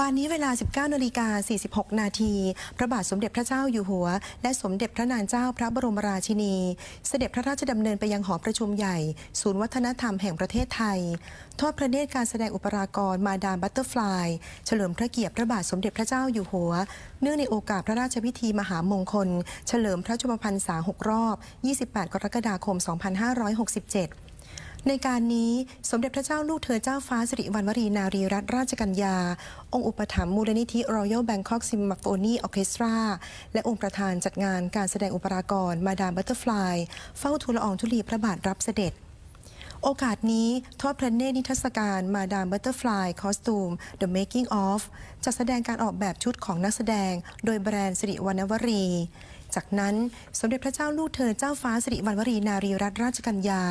วันนี้เวลา 19นาฬิกา46 นาที พระบาทสมเด็จพระเจ้าอยู่หัว และสมเด็จพระนางเจ้าพระบรมราชินี เสด็จพระราชดำเนินไปยังหอประชุมใหญ่ ศูนย์วัฒนธรรมแห่งประเทศไทย ทอดพระเนตรการแสดงอุปรากรมาดามบัตเตอร์ฟลาย เฉลิมพระเกียรติพระบาทสมเด็จพระเจ้าอยู่หัว เนื่องในโอกาสพระราชพิธีมหามงคล เฉลิมพระชนมพรรษา 6 รอบ 28 กรกฎาคม 2567 ในการนี้สมเด็จพระเจ้าลูกเธอเจ้าฟ้าสิริวัณวรีนารีรัตนราชกัญญา องค์อุปถัมภ์มูลนิธิ Royal Bangkok Symphony Orchestra และองค์ประธานจัดงานการแสดงอุปรากร มาดามบัตเตอร์ฟลายเฝ้าทูลละอองธุลีพระบาทรับเสด็จโอกาสนี้ทอดพระเนตรนิทรรศการมาดามบัตเตอร์ฟลายคอสตูม The Making of จัดแสดงการออกแบบชุดของนักแสดง โดยแบรนด์สิริวรรณวรี จากนั้นสมเด็จพระเจ้าลูกเธอเจ้าฟ้าสิริวัณวรีนารีรัตนราชกัญญา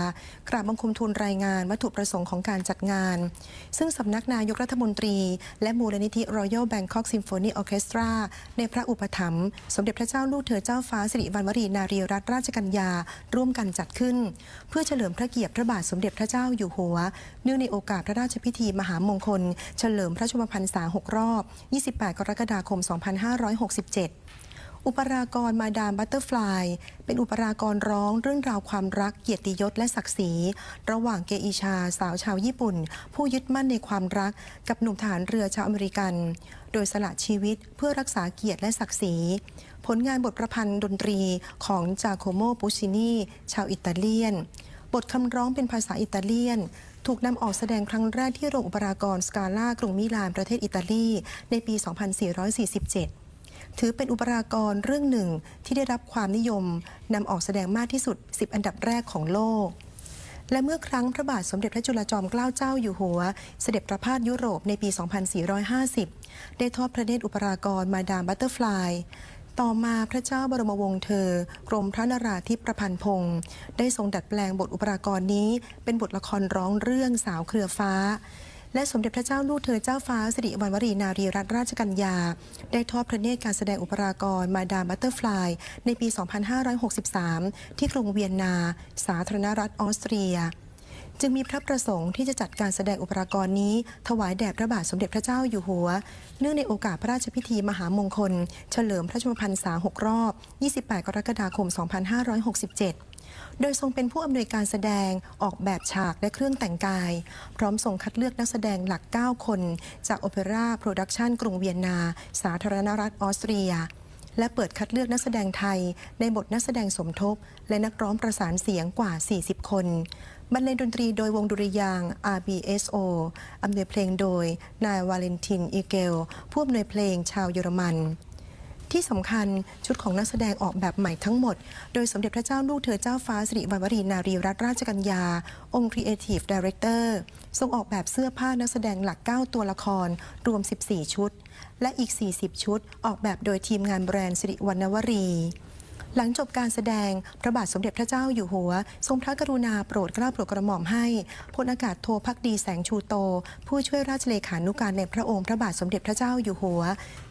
กราบบังคมทูลรายงานวัตถุประสงค์ของการจัดงาน ซึ่งสำนักนายกรัฐมนตรี และมูลนิธิ Royal Bangkok Symphony Orchestra ในพระอุปถัมภ์สมเด็จพระเจ้าลูกเธอเจ้าฟ้าสิริวัณวรีนารีรัตนราชกัญญาร่วมกันจัดขึ้น เพื่อเฉลิมพระเกียรติพระบาทสมเด็จพระเจ้าอยู่หัว เนื่องในโอกาสพระราชพิธีมหามงคล เฉลิมพระชนมพรรษา6รอบ 28 กรกฎาคม 2567 อุปรากรมาดามบัตเตอร์ฟลายเป็นอุปรากรร้องเรื่องราวความรักเกียรติยศและศักดิ์ศรี ระหว่างเกอิชาสาวชาวญี่ปุ่น ผู้ยึดมั่นในความรักกับหนุ่มทหารเรือชาวอเมริกัน โดยสละชีวิตเพื่อรักษาเกียรติและศักดิ์ศรี ผลงานบทประพันธ์ดนตรีของจาโคโมปูชินีชาวอิตาเลียน บทคำร้องเป็นภาษาอิตาเลียนถูกนำออกแสดงครั้งแรกที่โรงอุปรากรสกาล่ากรุงมิลานประเทศอิตาลี ในปี 2447 ถือเป็นอุปรากรเรื่องหนึ่งที่ได้รับความนิยมนำออกแสดงมากที่สุด 10 อันดับแรกของโลก และเมื่อครั้งพระบาทสมเด็จพระจุลจอมเกล้าเจ้าอยู่หัว เสด็จประพาสยุโรปในปี 2450 ได้ทอดพระเนตรอุปรากรมาดามบัตเตอร์ฟลายต่อมาพระเจ้าบรมวงศ์เธอ กรมพระนราธิประพันธ์พงศ์ได้ทรงดัดแปลงบทอุปรากรนี้ เป็นบทละครร้องเรื่องสาวเครือฟ้า และสมเด็จพระเจ้าลูกเธอเจ้าฟ้าสิริวัณวรีนารีรัตนราชกัญญา ได้ทอดพระเนตรการแสดงอุปรากรมาดามบัตเตอร์ฟลายในปี 2563 ที่กรุงเวียนนา สาธารณรัฐออสเตรียจึงมีพระประสงค์ที่จะจัดการแสดงอุปรากรนี้ ถวายแด่พระบาทสมเด็จพระเจ้าอยู่หัว เนื่องในโอกาสพระราชพิธีมหามงคล เฉลิมพระชนมพรรษา 6 รอบ 28 กรกฎาคม 2567 โดยทรงเป็นผู้อำนวยการแสดงออกแบบฉากและเครื่องแต่งกาย พร้อมส่งคัดเลือกนักแสดงหลัก 9 คน จากโอเปร่าโปรดักชันกรุงเวียนนา สาธารณรัฐออสเตรีย และเปิดคัดเลือกนักแสดงไทย ในบทนักแสดงสมทบ และนักร้องประสานเสียงกว่า 40 คนบรรเลงดนตรีโดยวงดุริยาง RBSO อำนวยเพลงโดยนายวาเลนตินอีเกล ผู้อำนวยเพลงชาวเยอรมัน ที่สำคัญชุดของนักแสดงออกแบบใหม่ทั้งหมด โดยสมเด็จพระเจ้าลูกเธอเจ้าฟ้าสิริวัณวรีนารีรัตนราชกัญญา องค์ครีเอทีฟดีเรคเตอร์ทรงออกแบบเสื้อผ้านักแสดงหลัก 9 ตัวละคร รวม 14 ชุด และอีก 40 ชุด ออกแบบโดยทีมงานแบรนด์สิริวัณวรี หลังจบการแสดงพระบาทสมเด็จพระเจ้าอยู่หัว ทรงพระกรุณาโปรดเกล้าโปรดกระหม่อมให้พลอากาศโทพักดีแสงชูโต ผู้ช่วยราชเลขานุการในพระองค์พระบาทสมเด็จพระเจ้าอยู่หัว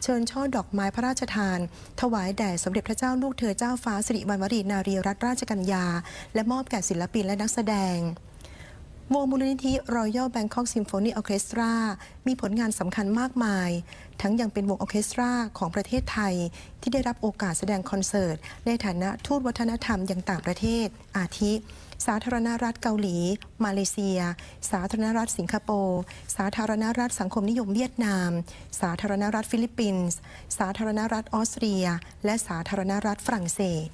เชิญช่อดอกไม้พระราชทาน ถวายแด่สมเด็จพระเจ้าลูกเธอเจ้าฟ้าสิริวัณวรีนารีรัตนราชกัญญา และมอบแก่ศิลปินและนักแสดง วงมูลนิธิ Royal Bangkok Symphony Orchestra มีผลงานสำคัญมากมาย ทั้งยังเป็นวงออเคสตราของประเทศไทย ที่ได้รับโอกาสแสดงคอนเสิร์ต ในฐานะทูตวัฒนธรรมอยังต่างประเทศ อาทิ สาธารณรัฐเกาหลี มาเลเซีย สาธารณรัฐสิงคโปร์ สาธารณรัฐสังคมนิยมเวียดนาม สาธารณรัฐฟิลิปปินส์ สาธารณรัฐออสเตรีย และสาธารณรัฐฝรั่งเศส